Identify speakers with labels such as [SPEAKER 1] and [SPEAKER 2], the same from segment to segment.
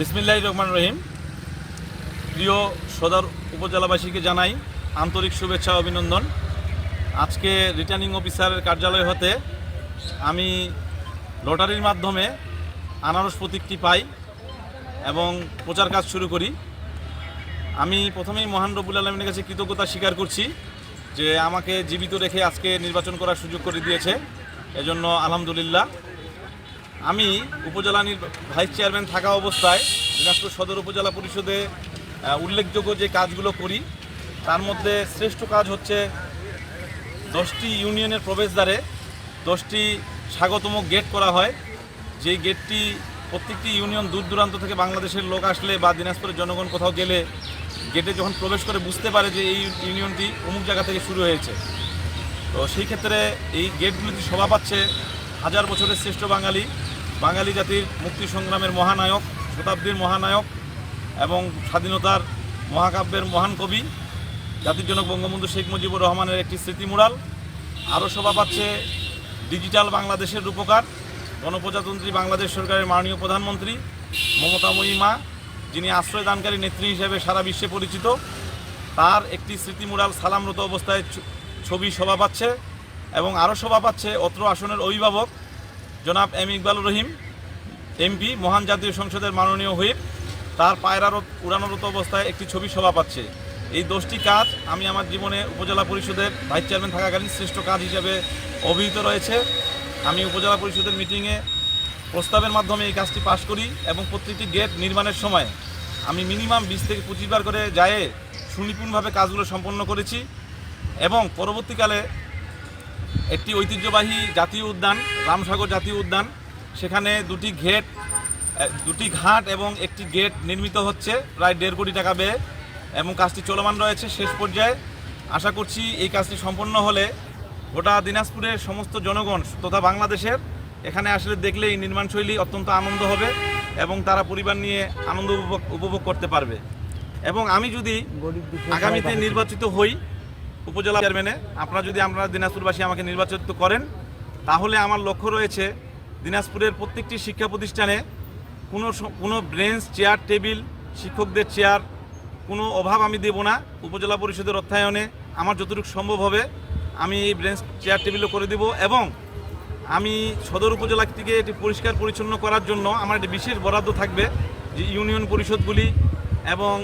[SPEAKER 1] বিসমিল্লাহ রহমান রহিম। প্রিয় সদর উপজেলাবাসীকে জানাই আন্তরিক শুভেচ্ছা অভিনন্দন। আজকে রিটার্নিং অফিসারের কার্যালয় হতে আমি লটারির মাধ্যমে আনারস প্রতীকটি পাই এবং প্রচার কাজ শুরু করি। আমি প্রথমেই মহান রবুল আলমিনের কাছে কৃতজ্ঞতা স্বীকার করছি যে আমাকে জীবিত রেখে আজকে নির্বাচন করার সুযোগ করে দিয়েছে। এজন্য আলহামদুলিল্লাহ। আমি উপজেলা ভাইস চেয়ারম্যান থাকা অবস্থায় দিনাজপুর সদর উপজেলা পরিষদে উল্লেখযোগ্য যে কাজগুলো করি, তার মধ্যে শ্রেষ্ঠ কাজ হচ্ছে দশটি ইউনিয়নের প্রবেশদ্বারে দশটি স্বাগতম গেট করা হয়। যেই গেটটি প্রত্যেকটি ইউনিয়ন দূর দূরান্ত থেকে বাংলাদেশের লোক আসলে বা দিনাজপুরের জনগণ কোথাও গেলে গেটে যখন প্রবেশ করে বুঝতে পারে যে এই ইউনিয়নটি অমুক জায়গা থেকে শুরু হয়েছে। তো সেই ক্ষেত্রে এই গেটগুলিতে শোভা পাচ্ছে হাজার বছরের শ্রেষ্ঠ বাঙালি। বাঙালি জাতির মুক্তি সংগ্রামের মহানায়ক, শতাব্দীর মহানায়ক এবং স্বাধীনতার মহাকাব্যের মহান কবি, জাতির জনক বঙ্গবন্ধু শেখ মুজিবুর রহমানের একটি স্মৃতি মুরাল আরও শোভা পাচ্ছে ডিজিটাল বাংলাদেশের রূপকার, গণপ্রজাতন্ত্রী বাংলাদেশ সরকারের মাননীয় প্রধানমন্ত্রী মমতাময়ী মা, যিনি আশ্রয়দানকারী নেত্রী হিসেবে সারা বিশ্বে পরিচিত। তার একটি স্মৃতি মুরাল সালামরত অবস্থায় ছবি শোভা পাচ্ছে এবং আরও শোভা পাচ্ছে অত্র আসনের অভিভাবক জনাব এম ইকবালুর রহিম, এমপি, মহান জাতীয় সংসদের মাননীয় হুইপ, তার পায়রারত উড়ানোরত অবস্থায় একটি ছবি শোভা পাচ্ছে। এই দশটি কাজ আমি আমার জীবনে উপজেলা পরিষদের ভাইস চেয়ারম্যান থাকাকালীন শ্রেষ্ঠ কাজ হিসেবে অভিহিত রয়েছে। আমি উপজেলা পরিষদের মিটিংয়ে প্রস্তাবের মাধ্যমে এই কাজটি পাশ করি এবং প্রত্যেকটি গেট নির্মাণের সময় আমি মিনিমাম বিশ থেকে পঁচিশ বার করে যায় সুনিপুণভাবে কাজগুলো সম্পন্ন করেছি এবং পরবর্তীকালে একটি ঐতিহ্যবাহী জাতীয় উদ্যান রামসাগর জাতীয় উদ্যান। সেখানে দুটি ঘেট দুটি ঘাট এবং একটি গেট নির্মিত হচ্ছে প্রায় দেড় কোটি টাকা ব্যয়ে এবং কাজটি চলমান রয়েছে শেষ পর্যায়ে। আশা করছি এই কাজটি সম্পন্ন হলে গোটা দিনাজপুরের সমস্ত জনগণ তথা বাংলাদেশের এখানে আসলে দেখলে এই নির্মাণশৈলী অত্যন্ত আনন্দ হবে এবং তারা পরিবার নিয়ে আনন্দ উপভোগ উপভোগ করতে পারবে। এবং আমি যদি আগামীতে নির্বাচিত হই উপজেলা চেয়ারম্যানে আপনারা যদি আপনারা দিনাজপুরবাসী আমাকে নির্বাচিত করেন, তাহলে আমার লক্ষ্য রয়েছে দিনাজপুরের প্রত্যেকটি শিক্ষা প্রতিষ্ঠানে কোনো কোনো ব্রেঞ্চ চেয়ার টেবিল শিক্ষকদের চেয়ার কোনো অভাব আমি দেব না। উপজেলা পরিষদের অর্থায়নে আমার যতটুকু সম্ভব হবে, আমি এই ব্রেঞ্চ চেয়ার টেবিলও করে দেব এবং আমি সদর উপজেলাটিকে এটি পরিষ্কার পরিচ্ছন্ন করার জন্য আমার একটি বিশেষ বরাদ্দ থাকবে যে ইউনিয়ন পরিষদগুলি এবং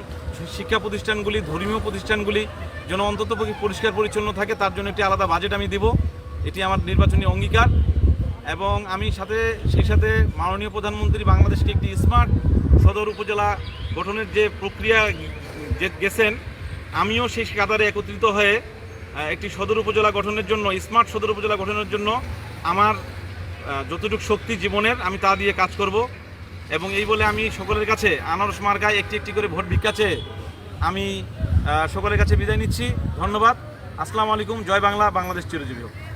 [SPEAKER 1] শিক্ষা প্রতিষ্ঠানগুলি, ধর্মীয় প্রতিষ্ঠানগুলি যেন অন্তত পরিষ্কার পরিচ্ছন্ন থাকে, তার জন্য একটি আলাদা বাজেট আমি দেব। এটি আমার নির্বাচনী অঙ্গীকার। এবং আমি সাথে, সেই সাথে মাননীয় প্রধানমন্ত্রী বাংলাদেশকে একটি স্মার্ট সদর উপজেলা গঠনের যে প্রক্রিয়া গেছেন, আমিও সেই কাতারে একত্রিত হয়ে একটি সদর উপজেলা গঠনের জন্য স্মার্ট সদর উপজেলা গঠনের জন্য আমার যতটুকু শক্তি জীবনের, আমি তা দিয়ে কাজ করব। এবং এই বলে আমি সকলের কাছে আনারস মার্কায় একটি একটি করে ভোট ভিক্ষা চেয়ে আমি সকলের কাছে বিদায় নিচ্ছি। ধন্যবাদ। আসসালামু আলাইকুম। জয় বাংলা। বাংলাদেশ চিরজীবী হোক।